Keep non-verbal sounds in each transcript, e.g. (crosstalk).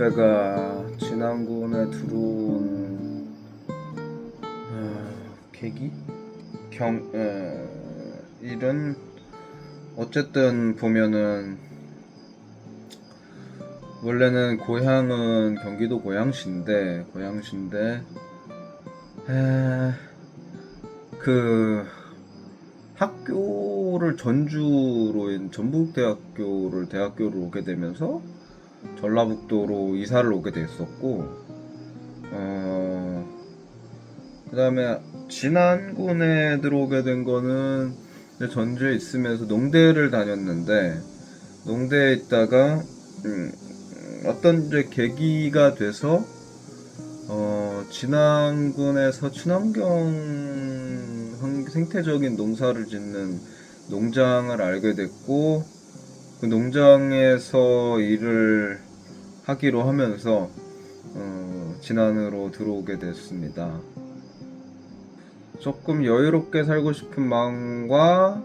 제가 진안군에 들어온 어, 계기? 경 어, 일은 어쨌든 보면은 원래는 고향은 경기도 고양시인데 고양시인데 에, 그 학교를 전주로 인- 전북대학교를 대학교를 오게 되면서 전라북도로 이사를 오게 됐었고 어 그 다음에 진안군에 들어오게 된 거는 전주에 있으면서 농대를 다녔는데 농대에 있다가 음, 어떤 이제 계기가 돼서 어, 진안군에서 친환경 환- 생태적인 농사를 짓는 농장을 알게 됐고 그 농장에서 일을 하기로 하면서 어, 진안으로 들어오게 됐습니다. 조금 여유롭게 살고 싶은 마음과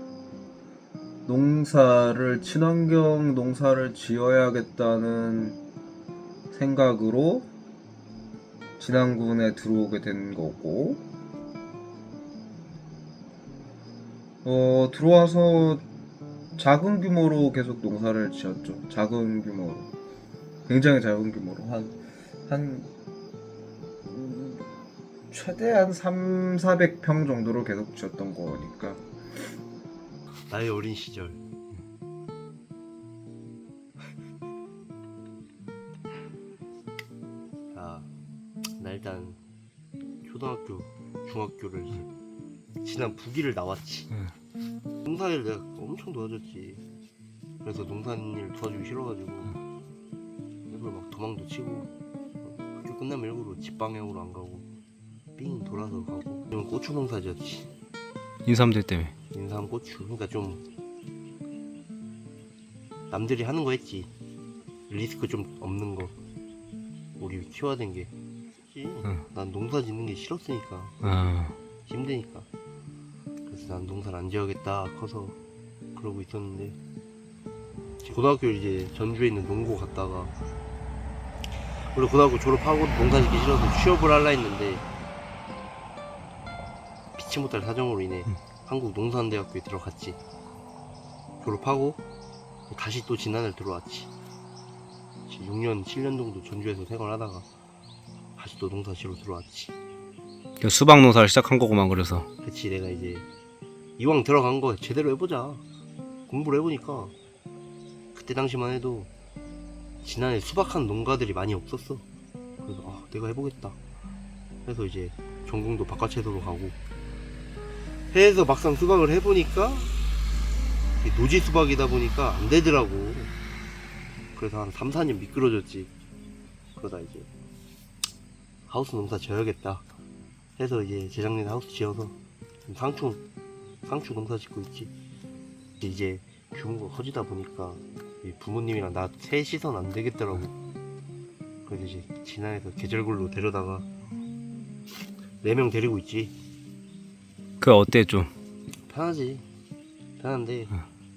농사를 친환경 농사를 지어야겠다는 생각으로 진안군에 들어오게 된 거고 어 들어와서 작은 규모로 계속 농사를 지었죠. 작은 규모로. 굉장히 작은 규모로. 한 한 최대한 3, 400평 정도로 계속 지었던 거니까. 나의 어린 시절. 자, 나 일단 초등학교, 중학교를 지난 부기를 나왔지 농사일 내가 엄청 도와줬지. 그래서 농사일 도와주기 싫어가지고 일부러 막 도망도 치고 학교 끝나면 일부러 집 방향으로 안 가고 삥 돌아서 가고. 이건 고추 농사 지었지. 인삼들 때문에. 인삼 고추. 그러니까 좀 남들이 하는 거 했지. 리스크 좀 없는 거. 우리 키워야 된 게. 응. 난 농사 짓는 게 싫었으니까. 아, 힘드니까 그래서 난 농사를 안 지어야겠다 커서 그러고 있었는데 고등학교 이제 전주에 있는 농고 갔다가 원래 고등학교 졸업하고 농사 짓기 싫어서 취업을 할라 했는데 피치 못할 사정으로 인해 음. 한국 농산대학교에 들어갔지. 졸업하고 다시 또 진안을 들어왔지. 6년 7년 정도 전주에서 생활하다가 다시 또 농사지로 들어왔지. 그 수박 농사를 시작한 거구만 그래서. 그치 내가 이제 이왕 들어간 거 제대로 해보자. 공부를 해보니까. 그때 당시만 해도 지난해 수박한 농가들이 많이 없었어. 그래서 아 내가 해보겠다. 그래서 이제 전공도 바깥 채소로 가고. 해에서 막상 수박을 해보니까 노지 수박이다 보니까 안 되더라고. 그래서 한 3, 4년 미끄러졌지. 그러다 이제 하우스 농사 지어야겠다. 해서 이제 재작년에 하우스 지어서 상추 상추 농사 짓고 있지. 이제 규모가 커지다 보니까 이 부모님이랑 나 셋이선 안 되겠더라고. 그래서 이제 진안에서 계절굴로 데려다가 네 명 데리고 있지. 그 어때 좀? 편하지. 편한데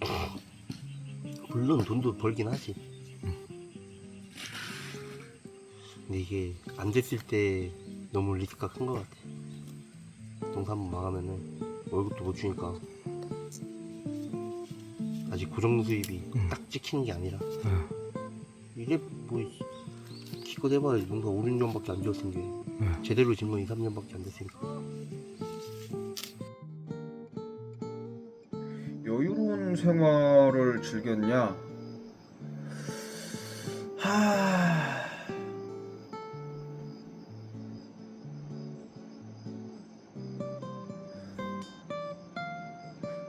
(coughs) 물론 돈도 벌긴 하지. 근데 이게 안 됐을 때 너무 리스크가 큰 것 같아. 농사 한번 망하면은 월급도 못 주니까 아직 고정 수입이 음. 딱 찍히는 게 아니라 응. 이게 뭐 기껏 해봐야 농사 5, 6년밖에 안 지었은 게 응. 제대로 지면 2, 3년밖에 안 됐으니까 여유로운 생활을 즐겼냐? 하...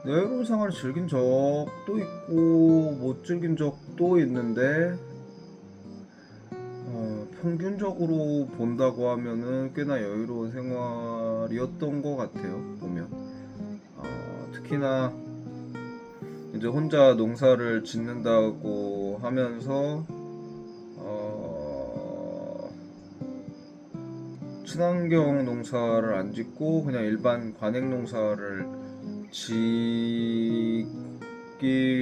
여유로운 생활을 즐긴 적도 있고 못 즐긴 적도 있는데 어, 평균적으로 본다고 하면은 꽤나 여유로운 생활이었던 것 같아요 보면. 어, 특히나 이제 혼자 농사를 짓는다고 하면서 어, 친환경 농사를 안 짓고 그냥 일반 관행 농사를 짓기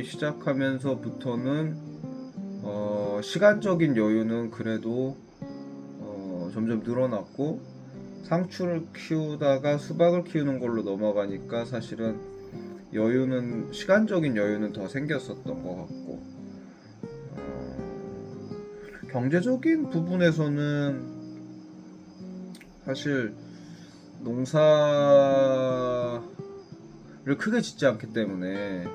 시작하면서부터는 어, 어, 시간적인 여유는 그래도 어, 점점 늘어났고 상추를 키우다가 수박을 키우는 걸로 넘어가니까 사실은 여유는 시간적인 여유는 더 생겼었던 것 같고 어, 경제적인 부분에서는 사실 농사를 크게 짓지 않기 때문에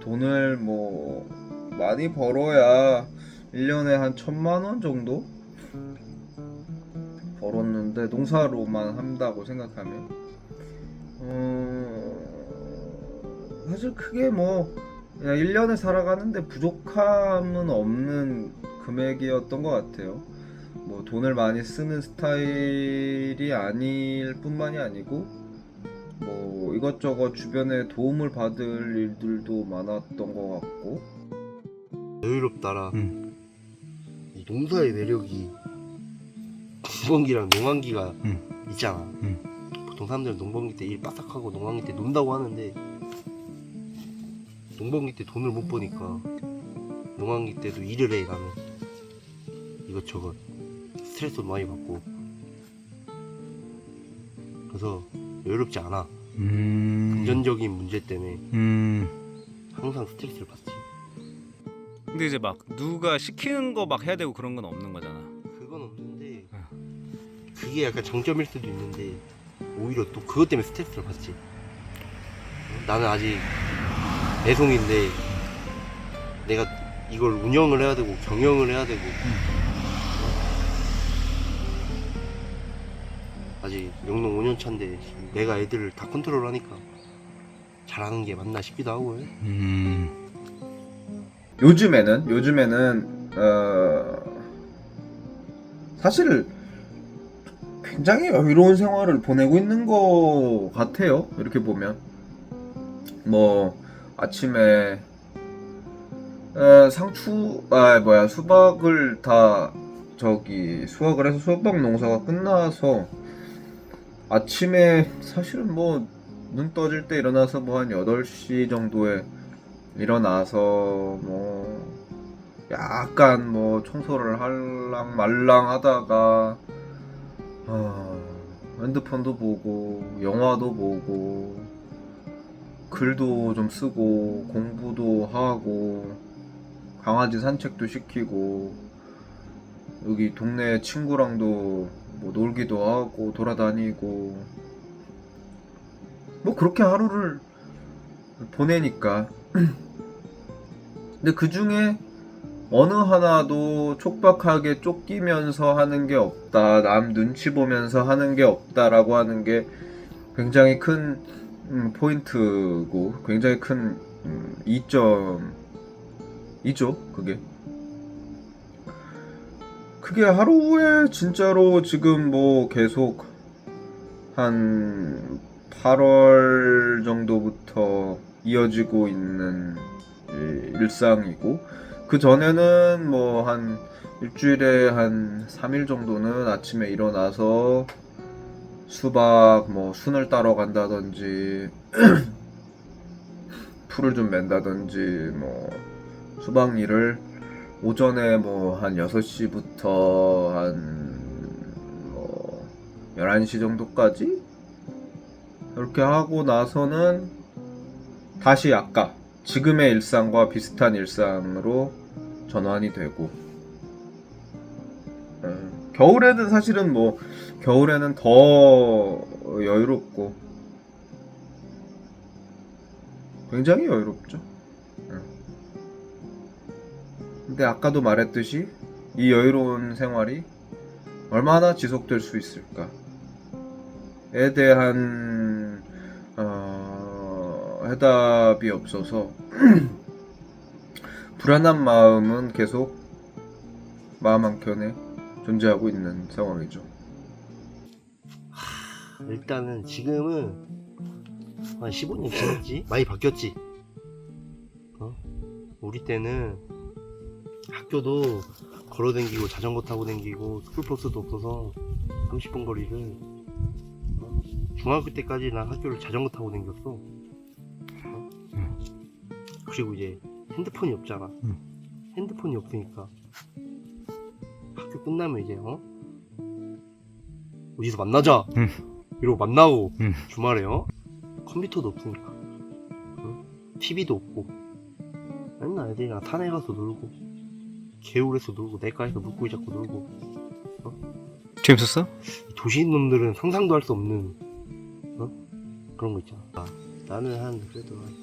돈을 뭐 많이 벌어야 1년에 한 천만 원 정도 벌었는데 농사로만 한다고 생각하면 어, 사실 크게 뭐 그냥 1년에 살아가는데 부족함은 없는 금액이었던 것 같아요. 뭐 돈을 많이 쓰는 스타일이 아닐 뿐만이 아니고 뭐 이것저것 주변에 도움을 받을 일들도 많았던 것 같고 여유롭다라 음. 이 농사의 매력이 농번기랑 농한기가 음. 있잖아 음. 보통 사람들은 농번기 때 일 빠삭하고 농한기 때 논다고 하는데 농번기 때 돈을 못 버니까 농한기 때도 일을 해 나는 이것저것 스트레스 많이 받고 그래서 여유롭지 않아 음. 금전적인 문제 때문에 음. 항상 스트레스를 받지 근데 이제 막 누가 시키는 거 막 해야 되고 그런 건 없는 거잖아. 그건 없는데 응. 그게 약간 장점일 수도 있는데 오히려 또 그것 때문에 스트레스를 받지 나는 아직 애송인데 내가 이걸 운영을 해야 되고 경영을 해야 되고 아직 영농 5년 차인데 내가 애들을 다 컨트롤하니까 잘하는 게 맞나 싶기도 하고 요 음. 요즘에는 요즘에는 어, 사실 굉장히 여유로운 생활을 보내고 있는 것 같아요. 이렇게 보면 뭐 아침에 어, 상추 아 뭐야 수박을 다 저기 수확을 해서 수박 농사가 끝나서 아침에 사실은 뭐 눈 떠질 때 일어나서 뭐 한 8시 정도에 일어나서 뭐 약간 뭐 청소를 할랑 말랑 하다가 어, 핸드폰도 보고 영화도 보고 글도 좀 쓰고 공부도 하고 강아지 산책도 시키고 여기 동네 친구랑도 뭐 놀기도 하고 돌아다니고 뭐 그렇게 하루를 보내니까 근데 그 중에 어느 하나도 촉박하게 쫓기면서 하는 게 없다. 남 눈치 보면서 하는 게 없다라고 하는 게 굉장히 큰 음, 포인트고 굉장히 큰 음, 이점이죠. 그게. 그게 하루에 진짜로 지금 뭐 계속 한 8월 정도부터 이어지고 있는 이- 일상이고 그 전에는 뭐 한 일주일에 한 3일 정도는 아침에 일어나서 수박 뭐 순을 따러 간다든지 (clears throat) 풀을 좀 맨다든지 뭐 수박 일을 오전에 뭐 한 6시부터 한뭐 11시 정도까지 이렇게 하고 나서는 다시 아까 지금의 일상과 비슷한 일상으로 전환이 되고 음, 겨울에는 사실은 뭐 겨울에는 더 여유롭고 굉장히 여유롭죠. 근데 아까도 말했듯이 이 여유로운 생활이 얼마나 지속될 수 있을까에 대한 어, 해답이 없어서 (clears throat) 불안한 마음은 계속 마음 한켠에 존재하고 있는 상황이죠. 일단은 지금은 한 15년 지났지? 많이 바뀌었지? 어? 우리 때는 학교도 걸어 댕기고 자전거 타고 댕기고 스쿨버스도 없어서 30분 거리를 어? 중학교 때까지 난 학교를 자전거 타고 댕겼어 어? 그리고 이제 핸드폰이 없잖아 응. 핸드폰이 없으니까 학교 끝나면 이제 어 어디서 만나자 응. 이러고 만나고 응. 주말에 어 컴퓨터도 없으니까 어? TV도 없고 맨날 애들이랑 산에 가서 놀고 개울에서 놀고 내과에서 물고기 잡고 놀고 재밌었어? 도시 놈들은 상상도 할 수 없는 어? 그런 거 있잖아. 아, 나는 한 그래도 한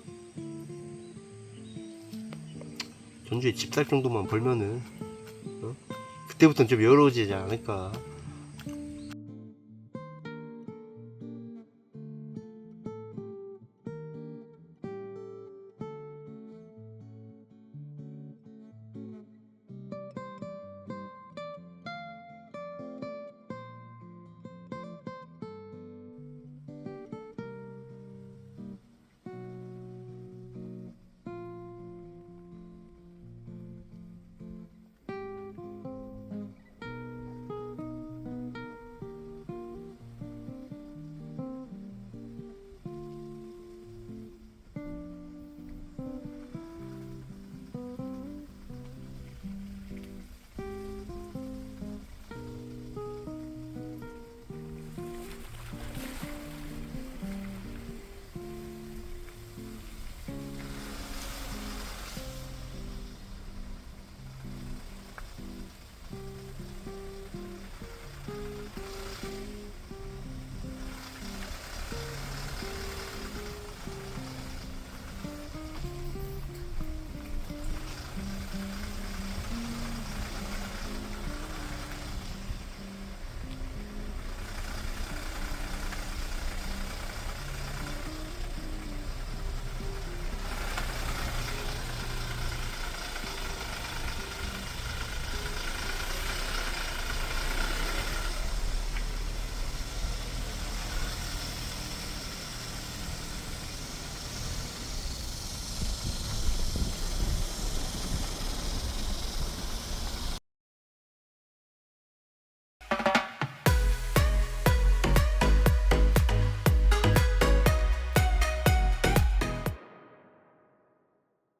전주에 집 살 정도만 벌면은 어? 그때부터는 좀 여유로워지지 않을까.